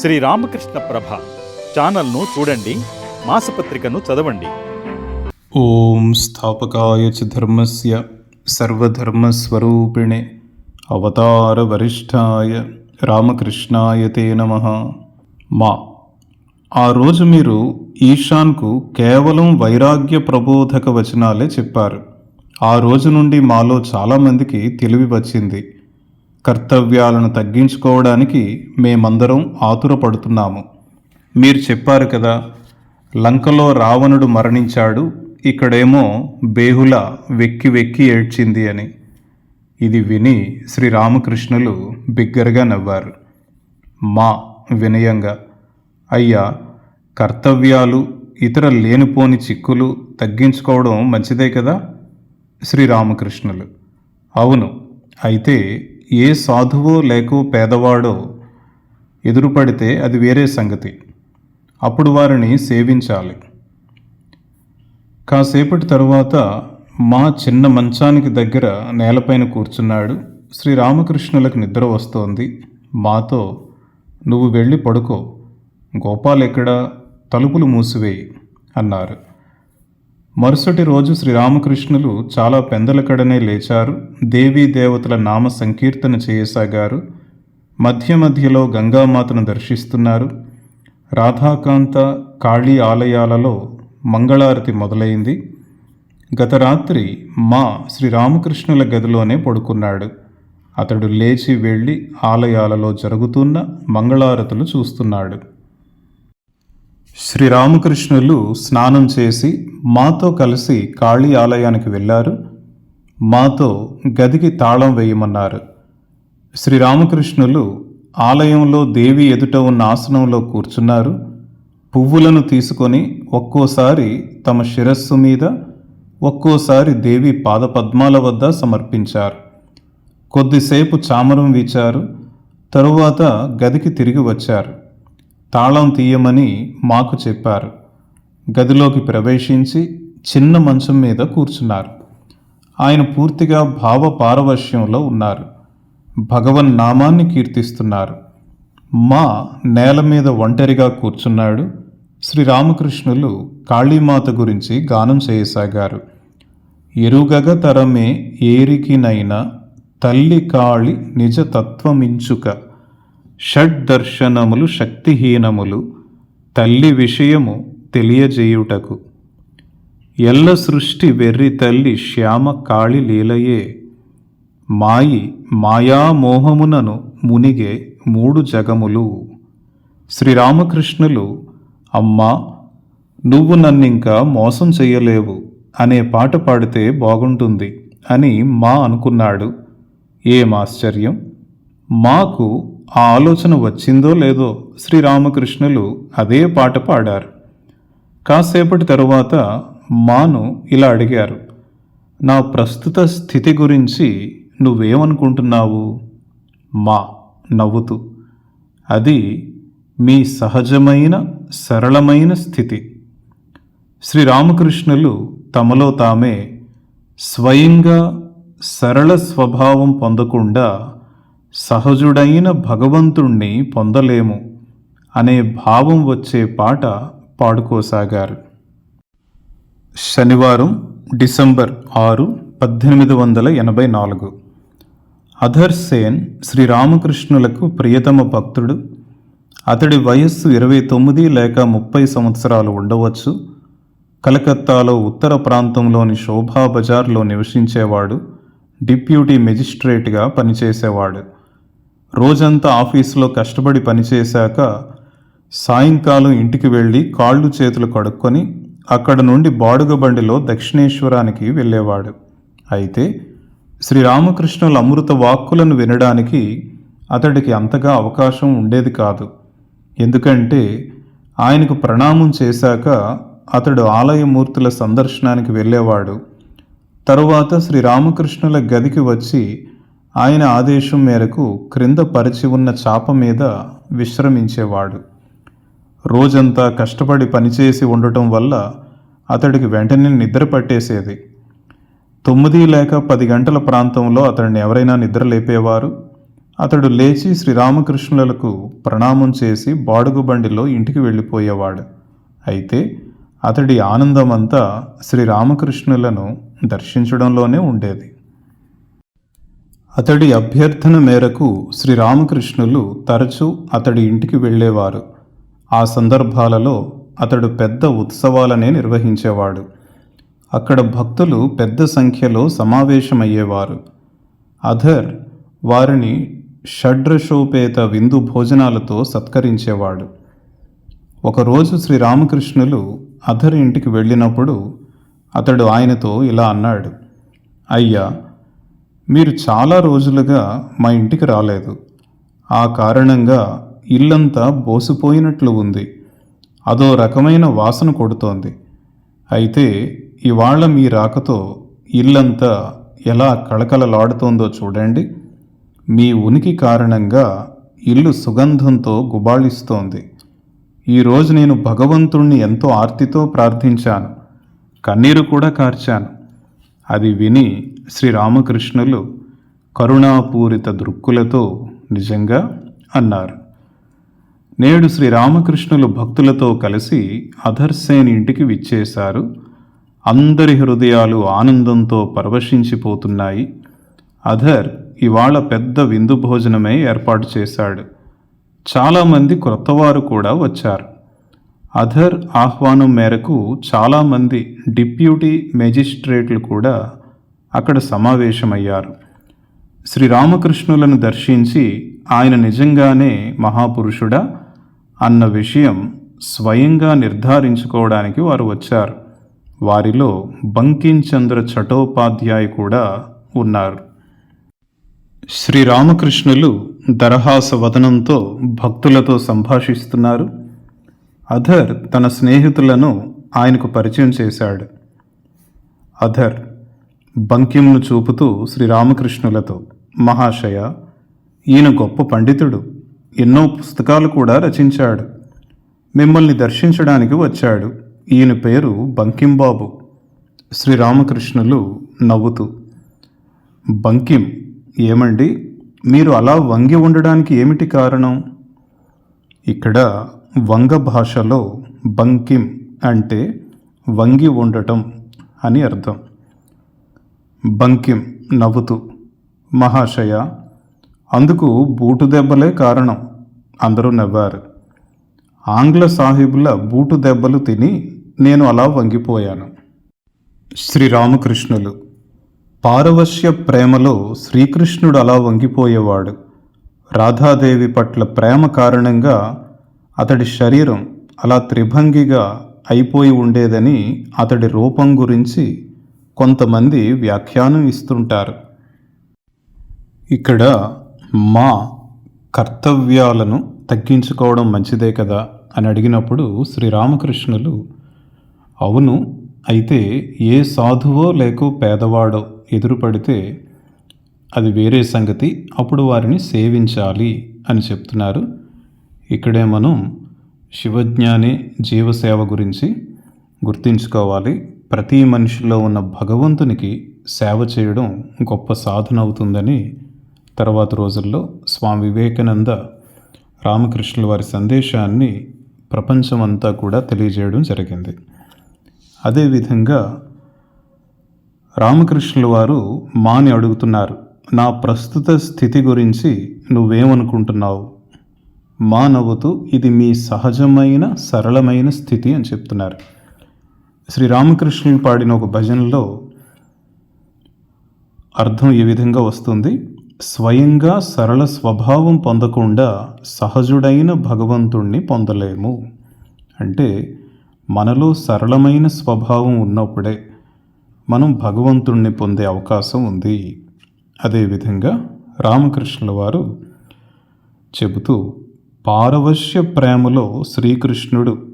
శ్రీ రామకృష్ణ ప్రభ ఛానల్ను చూడండి మాసపత్రికను చదవండి. ఓం స్థాపకాయ చ ధర్మస్య సర్వధర్మస్వరూపిణే అవతార వరిష్ఠాయ రామకృష్ణాయ తే నమ. మా ఆ రోజు మీరు ఈశాన్కు కేవలం వైరాగ్య ప్రబోధక వచనాలే చెప్పారు. ఆ రోజు నుండి మాలో చాలామందికి తెలివి వచ్చింది. కర్తవ్యాలను తగ్గించుకోవడానికి మేమందరం ఆతురపడుతున్నాము. మీరు చెప్పారు కదా లంకలో రావణుడు మరణించాడు ఇక్కడేమో బేహుల వెక్కి వెక్కి ఏడ్చింది అని. ఇది విని శ్రీరామకృష్ణులు బిగ్గరగా నవ్వారు. మా వినయంగా. అయ్యా కర్తవ్యాలు ఇతర లేనిపోని చిక్కులు తగ్గించుకోవడం మంచిదే కదా? శ్రీరామకృష్ణులు. అవును అయితే ఏ సాధువో లేకో పేదవాడో ఎదురుపడితే అది వేరే సంగతి. అప్పుడు వారిని సేవించాలి. కాసేపటి తరువాత మా చిన్న మంచానికి దగ్గర నేలపైన కూర్చున్నాడు. శ్రీరామకృష్ణులకు నిద్ర వస్తోంది. మాతో నువ్వు వెళ్ళి పడుకో. గోపాల్ ఎక్కడ తలుపులు మూసివేయి అన్నారు. మరుసటి రోజు శ్రీరామకృష్ణులు చాలా పెందలకడనే లేచారు. దేవీ దేవతల నామ సంకీర్తన చేయసాగారు. మధ్య మధ్యలో గంగామాతను దర్శిస్తున్నారు. రాధాకాంత కాళీ ఆలయాలలో మంగళారతి మొదలైంది. గత రాత్రి మా శ్రీరామకృష్ణుల గదిలోనే పడుకున్నాడు. అతడు లేచి వెళ్ళి ఆలయాలలో జరుగుతున్న మంగళారతులు చూస్తున్నాడు. శ్రీరామకృష్ణులు స్నానం చేసి మాతో కలిసి కాళీ ఆలయానికి వెళ్ళారు. మాతో గదికి తాళం వేయమన్నారు. శ్రీరామకృష్ణులు ఆలయంలో దేవి ఎదుట ఉన్న ఆసనంలో కూర్చున్నారు. పువ్వులను తీసుకొని ఒక్కోసారి తమ శిరస్సు మీద ఒక్కోసారి దేవి పాదపద్మాల వద్ద సమర్పించారు. కొద్దిసేపు చామరం వీచారు. తరువాత గదికి తిరిగి వచ్చారు. తాళం తీయమని మాకు చెప్పారు. గదిలోకి ప్రవేశించి చిన్న మంచం మీద కూర్చున్నారు. ఆయన పూర్తిగా భావ పారవశ్యంలో ఉన్నారు. భగవన్ నామాన్ని కీర్తిస్తున్నారు. మా నేల మీద ఒంటరిగా కూర్చున్నాడు శ్రీరామకృష్ణులు కాళీమాత గురించి గానం చేయసాగారు. ఎరుగగ తరమే ఏరికినైన తల్లి కాళి నిజ తత్వమించుక షడ్దర్శనములు శక్తిహీనములు తల్లి విషయము తెలియజేయుటకు. ఎల్ల సృష్టి వెర్రి తల్లి శ్యామ కాళి లీలయే. మాయి మాయామోహమునను మునిగే మూడు జగములు. శ్రీరామకృష్ణులు అమ్మా నువ్వు నన్నింకా మోసం చెయ్యలేవు అనే పాట పాడితే బాగుంటుంది అని మా అనుకున్నాడు. ఏం ఆశ్చర్యం? మాకు ఆ ఆలోచన వచ్చిందో లేదో శ్రీరామకృష్ణులు అదే పాట పాడారు. కాసేపటి తరువాత మాను ఇలా అడిగారు నా ప్రస్తుత స్థితి గురించి నువ్వేమనుకుంటున్నావు? మా నవ్వుతూ అది మీ సహజమైన సరళమైన స్థితి. శ్రీరామకృష్ణులు తమలో తామే స్వయంగా సరళ స్వభావం పొందకుండా సహజుడైన భగవంతుణ్ణి పొందలేము అనే భావం వచ్చే పాట పాడుకోసాగారు. శనివారం డిసెంబర్ ఆరు పద్దెనిమిది వందల ఎనభై నాలుగు. అధర్ సేన్ శ్రీరామకృష్ణులకు ప్రియతమ భక్తుడు. అతడి వయస్సు ఇరవై తొమ్మిది లేక ముప్పై సంవత్సరాలు ఉండవచ్చు. కలకత్తాలో ఉత్తర ప్రాంతంలోని శోభా బజార్లో నివసించేవాడు. డిప్యూటీ మెజిస్ట్రేట్గా పనిచేసేవాడు. రోజంతా ఆఫీసులో కష్టపడి పనిచేశాక సాయంకాలం ఇంటికి వెళ్ళి కాళ్ళు చేతులు కడుక్కొని అక్కడ నుండి బాడుగ బండిలో దక్షిణేశ్వరానికి వెళ్ళేవాడు. అయితే శ్రీరామకృష్ణుల అమృత వాక్కులను వినడానికి అతడికి అంతగా అవకాశం ఉండేది కాదు. ఎందుకంటే ఆయనకు ప్రణామం చేశాక అతడు ఆలయమూర్తుల సందర్శనానికి వెళ్ళేవాడు. తరువాత శ్రీరామకృష్ణుల గదికి వచ్చి ఆయన ఆదేశం మేరకు క్రింద పరిచి ఉన్న చాప మీద విశ్రమించేవాడు. రోజంతా కష్టపడి పనిచేసి ఉండటం వల్ల అతడికి వెంటనే నిద్ర పట్టేసేది. తొమ్మిది లేక పది గంటల ప్రాంతంలో అతడిని ఎవరైనా నిద్ర లేపేవారు. అతడు లేచి శ్రీరామకృష్ణులకు ప్రణామం చేసి బాడుగు బండిలో ఇంటికి వెళ్ళిపోయేవాడు. అయితే అతడి ఆనందమంతా శ్రీరామకృష్ణులను దర్శించడంలోనే ఉండేది. అతడి అభ్యర్థన మేరకు శ్రీరామకృష్ణులు తరచూ అతడి ఇంటికి వెళ్ళేవారు. ఆ సందర్భాలలో అతడు పెద్ద ఉత్సవాలనే నిర్వహించేవాడు. అక్కడ భక్తులు పెద్ద సంఖ్యలో సమావేశమయ్యేవారు. అధర్ వారిని షడ్రశోపేత విందు భోజనాలతో సత్కరించేవాడు. ఒకరోజు శ్రీరామకృష్ణులు అధర్ ఇంటికి వెళ్ళినప్పుడు అతడు ఆయనతో ఇలా అన్నాడు అయ్యా మీరు చాలా రోజులుగా మా ఇంటికి రాలేదు. ఆ కారణంగా ఇల్లంతా బోసిపోయినట్లు ఉంది. అదో రకమైన వాసన కొడుతోంది. అయితే ఇవాళ మీ రాకతో ఇల్లంతా ఎలా కళకళలాడుతోందో చూడండి. మీ ఉనికి కారణంగా ఇల్లు సుగంధంతో గుబాళిస్తోంది. ఈరోజు నేను భగవంతుణ్ణి ఎంతో ఆర్తితో ప్రార్థించాను. కన్నీరు కూడా కార్చాను. అది విని శ్రీరామకృష్ణులు కరుణాపూరిత దృక్కులతో నిజంగా అన్నారు. నేడు శ్రీరామకృష్ణులు భక్తులతో కలిసి అధర్సేన్ ఇంటికి విచ్చేశారు. అందరి హృదయాలు ఆనందంతో పరవశించిపోతున్నాయి. అధర్ ఇవాళ పెద్ద విందు భోజనమే ఏర్పాటు చేశాడు. చాలామంది క్రొత్తవారు కూడా వచ్చారు. అధర్ ఆహ్వానం మేరకు చాలామంది డిప్యూటీ మెజిస్ట్రేట్లు కూడా అక్కడ సమావేశమయ్యారు. శ్రీరామకృష్ణులను దర్శించి ఆయన నిజంగానే మహాపురుషుడా అన్న విషయం స్వయంగా నిర్ధారించుకోవడానికి వారు వచ్చారు. వారిలో బంకించంద్ర చటోపాధ్యాయ కూడా ఉన్నారు. శ్రీరామకృష్ణులు దరహాస వదనంతో భక్తులతో సంభాషిస్తున్నారు. అధర్ తన స్నేహితులను ఆయనకు పరిచయం చేశాడు. అధర్ బంకింను చూపుతూ శ్రీరామకృష్ణులతో మహాశయ ఈయన గొప్ప పండితుడు. ఎన్నో పుస్తకాలు కూడా రచించాడు. మిమ్మల్ని దర్శించడానికి వచ్చాడు. ఈయన పేరు బంకింబాబు శ్రీరామకృష్ణులు నవ్వుతూ బంకిం ఏమండి? మీరు అలా వంగి ఉండడానికి ఏమిటి కారణం? ఇక్కడ వంగ భాషలో బంకిం అంటే వంగి ఉండటం అని అర్థం. బంకిం నవ్వుతూ మహాశయ అందుకు బూటు దెబ్బలే కారణం అందరూ నవ్వారు. ఆంగ్ల సాహిబుల బూటు దెబ్బలు తిని నేను అలా వంగిపోయాను. శ్రీరామకృష్ణులు పారవశ్య ప్రేమలో శ్రీకృష్ణుడు అలా వంగిపోయేవాడు. రాధాదేవి పట్ల ప్రేమ కారణంగా అతడి శరీరం అలా త్రిభంగిగా అయిపోయి ఉండేదని అతడి రూపం గురించి కొంతమంది వ్యాఖ్యానం ఇస్తుంటారు. ఇక్కడ మా కర్తవ్యాలను తగ్గించుకోవడం మంచిదే కదా అని అడిగినప్పుడు శ్రీరామకృష్ణులు అవును అయితే ఏ సాధువో లేకో పేదవాడో ఎదురుపడితే అది వేరే సంగతి అప్పుడు వారిని సేవించాలి అని చెప్తున్నారు. ఇక్కడే మనం శివజ్ఞాని జీవసేవ గురించి గుర్తుంచుకోవాలి. ప్రతి మనిషిలో ఉన్న భగవంతునికి సేవ చేయడం గొప్ప సాధన అవుతుందని తర్వాత రోజుల్లో స్వామి వివేకానంద రామకృష్ణుల వారి సందేశాన్ని ప్రపంచమంతా కూడా తెలియజేయడం జరిగింది. అదేవిధంగా రామకృష్ణుల వారు మాని అడుగుతున్నారు నా ప్రస్తుత స్థితి గురించి నువ్వేమనుకుంటున్నావు? మా నవ్వుతూ ఇది మీ సహజమైన సరళమైన స్థితి అని చెప్తున్నారు. శ్రీ రామకృష్ణులు పాడిన ఒక భజనలో అర్థం ఏ విధంగా వస్తుంది? స్వయంగా సరళ స్వభావం పొందకుండా సహజుడైన భగవంతుణ్ణి పొందలేము. అంటే మనలో సరళమైన స్వభావం ఉన్నప్పుడే మనం భగవంతుణ్ణి పొందే అవకాశం ఉంది. అదేవిధంగా రామకృష్ణుల వారు చెబుతూ పారవశ్య ప్రేమలో శ్రీకృష్ణుడు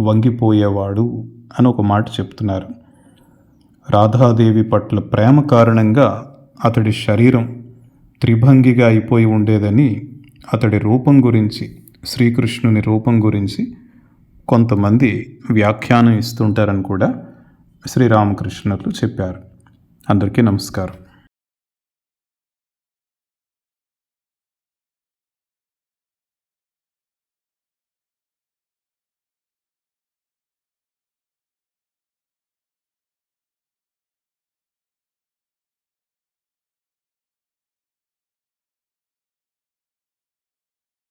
వంగిపోయేవాడు అని ఒక మాట చెప్తున్నారు. రాధాదేవి పట్ల ప్రేమ కారణంగా అతడి శరీరం త్రిభంగిగా అయిపోయి ఉండేదని అతడి రూపం గురించి శ్రీకృష్ణుని రూపం గురించి కొంతమంది వ్యాఖ్యానం ఇస్తుంటారని కూడా శ్రీరామకృష్ణులు చెప్పారు. అందరికీ నమస్కారం.